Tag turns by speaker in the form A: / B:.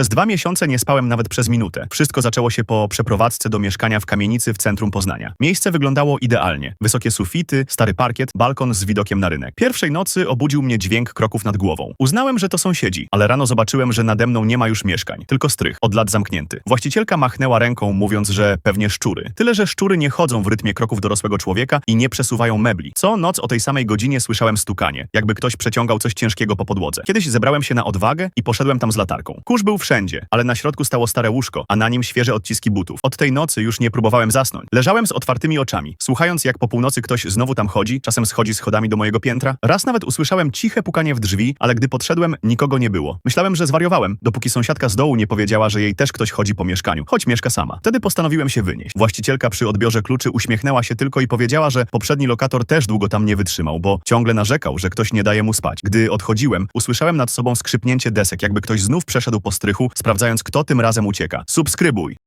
A: Przez dwa miesiące nie spałem nawet przez minutę. Wszystko zaczęło się po przeprowadzce do mieszkania w kamienicy w centrum Poznania. Miejsce wyglądało idealnie. Wysokie sufity, stary parkiet, balkon z widokiem na rynek. Pierwszej nocy obudził mnie dźwięk kroków nad głową. Uznałem, że to sąsiedzi, ale rano zobaczyłem, że nade mną nie ma już mieszkań, tylko strych, od lat zamknięty. Właścicielka machnęła ręką, mówiąc, że pewnie szczury. Tyle, że szczury nie chodzą w rytmie kroków dorosłego człowieka i nie przesuwają mebli. Co noc o tej samej godzinie słyszałem stukanie, jakby ktoś przeciągał coś ciężkiego po podłodze. Kiedyś zebrałem się na odwagę i poszedłem tam z latarką. Kurz był wszędzie, ale na środku stało stare łóżko, a na nim świeże odciski butów. Od tej nocy już nie próbowałem zasnąć. Leżałem z otwartymi oczami, słuchając jak po północy ktoś znowu tam chodzi, czasem schodzi schodami do mojego piętra. Raz nawet usłyszałem ciche pukanie w drzwi, ale gdy podszedłem, nikogo nie było. Myślałem, że zwariowałem, dopóki sąsiadka z dołu nie powiedziała, że jej też ktoś chodzi po mieszkaniu, choć mieszka sama. Wtedy postanowiłem się wynieść. Właścicielka przy odbiorze kluczy uśmiechnęła się tylko i powiedziała, że poprzedni lokator też długo tam nie wytrzymał, bo ciągle narzekał, że ktoś nie daje mu spać. Gdy odchodziłem, usłyszałem nad sobą skrzypnięcie desek, jakby ktoś znów przeszedł po strychu, sprawdzając kto tym razem ucieka. Subskrybuj!